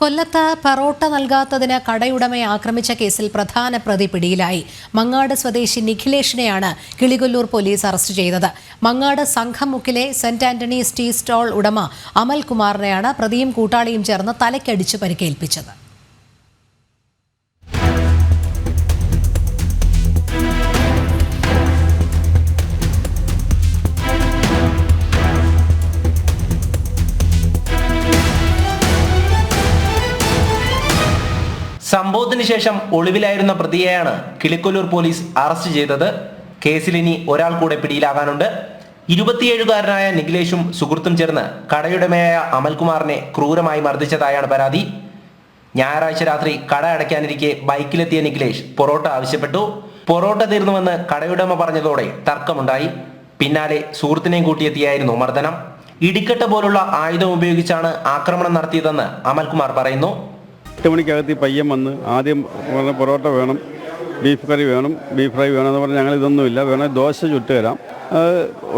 കൊല്ലത്ത് പറോട്ട നൽകാത്തതിന് കടയുടമയെ ആക്രമിച്ച കേസിൽ പ്രധാന പ്രതി പിടിയിലായി. മങ്ങാട് സ്വദേശി നിഖിലേഷിനെയാണ് കിളികൊല്ലൂർ പോലീസ് അറസ്റ്റ് ചെയ്തത്. മങ്ങാട് സംഘമുക്കിലെ സെന്റ് ആന്റണീസ് ടീ സ്റ്റോൾ ഉടമ അമൽകുമാറിനെയാണ് പ്രതിയും കൂട്ടാളിയും ചേർന്ന് തലയ്ക്കടിച്ച് പരിക്കേൽപ്പിച്ചത്. സംഭവത്തിന് ശേഷം ഒളിവിലായിരുന്ന പ്രതിയെയാണ് കിളിക്കൊല്ലൂർ പോലീസ് അറസ്റ്റ് ചെയ്തത്. കേസിൽ ഇനി ഒരാൾ കൂടെ പിടിയിലാകാനുണ്ട്. ഇരുപത്തിയേഴുകാരനായ നിഖിലേഷും സുഹൃത്തും ചേർന്ന് കടയുടമയായ അമൽകുമാറിനെ ക്രൂരമായി മർദ്ദിച്ചതായാണ് പരാതി. ഞായറാഴ്ച രാത്രി കട അടയ്ക്കാനിരിക്കെ ബൈക്കിലെത്തിയ നിഖിലേഷ് പൊറോട്ട ആവശ്യപ്പെട്ടു. പൊറോട്ട തീർന്നുവെന്ന് കടയുടമ പറഞ്ഞതോടെ തർക്കമുണ്ടായി. പിന്നാലെ സുഹൃത്തിനെയും കൂട്ടിയെത്തിയായിരുന്നു മർദ്ദനം. ഇടിക്കട്ട പോലുള്ള ആയുധം ഉപയോഗിച്ചാണ് ആക്രമണം നടത്തിയതെന്ന് അമൽകുമാർ പറയുന്നു. എട്ട് മണിക്കകത്ത് ഈ പയ്യൻ വന്ന് ആദ്യം പറഞ്ഞ പൊറോട്ട വേണം ബീഫ് കറി വേണം ബീഫ് ഫ്രൈ വേണം എന്ന് പറഞ്ഞാൽ ഞങ്ങൾ ഇതൊന്നുമില്ല. വേണമെങ്കിൽ ദോശ ചുട്ട് തരാം.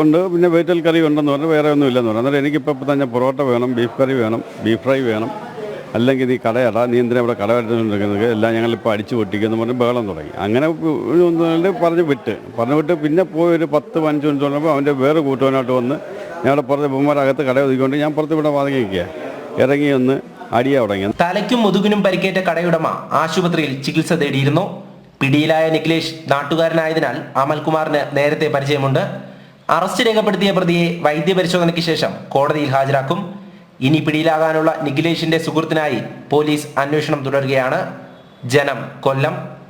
ഉണ്ട് പിന്നെ വെജിറ്റൽ കറി ഉണ്ടെന്ന് പറഞ്ഞാൽ വേറെ ഒന്നും ഇല്ലെന്ന് പറഞ്ഞു. അന്നേരം എനിക്കിപ്പോൾ തന്നെ പൊറോട്ട വേണം ബീഫ് കറി വേണം ബീഫ് ഫ്രൈ വേണം അല്ലെങ്കിൽ നീ കടയടാ നീ എന്തിനാ ഇവിടെ കട വരുന്നുണ്ടെങ്കിൽ എല്ലാം ഞങ്ങളിപ്പോൾ അടിച്ചു പൊട്ടിക്കുന്നു പറഞ്ഞ് ബഹളം തുടങ്ങി. അങ്ങനെ പറഞ്ഞ് വിട്ട്. പറഞ്ഞു വിട്ട് പിന്നെ പോയി ഒരു പത്ത് പതിനഞ്ച് മിനിറ്റ് തുടങ്ങുമ്പോൾ അവന്റെ വേറെ കൂട്ടുവാനായിട്ട് വന്ന് ഞങ്ങളുടെ പുറത്ത് ബഹുമാരകത്ത് കട ഒതുക്കിക്കൊണ്ട് ഞാൻ പുറത്ത് ഇവിടെ വാങ്ങിക്കുക ഇറങ്ങി ഒന്ന് അടിയാ തുടങ്ങി തലയ്ക്കും മുതുകിനും പരിക്കേറ്റ കടയുടമ ആശുപത്രിയിൽ ചികിത്സ തേടിയിരുന്നു. പിടിയിലായ നിഖിലേഷ് നാട്ടുകാരനായതിനാൽ അമൽകുമാറിന് നേരത്തെ പരിചയമുണ്ട്. അറസ്റ്റ് രേഖപ്പെടുത്തിയ പ്രതിയെ വൈദ്യപരിശോധനയ്ക്ക് ശേഷം കോടതിയിൽ ഹാജരാക്കും. ഇനി പിടിയിലാകാനുള്ള നിഖിലേഷിന്റെ സുഹൃത്തിനായി പോലീസ് അന്വേഷണം തുടരുകയാണ്. ജനം കൊല്ലം.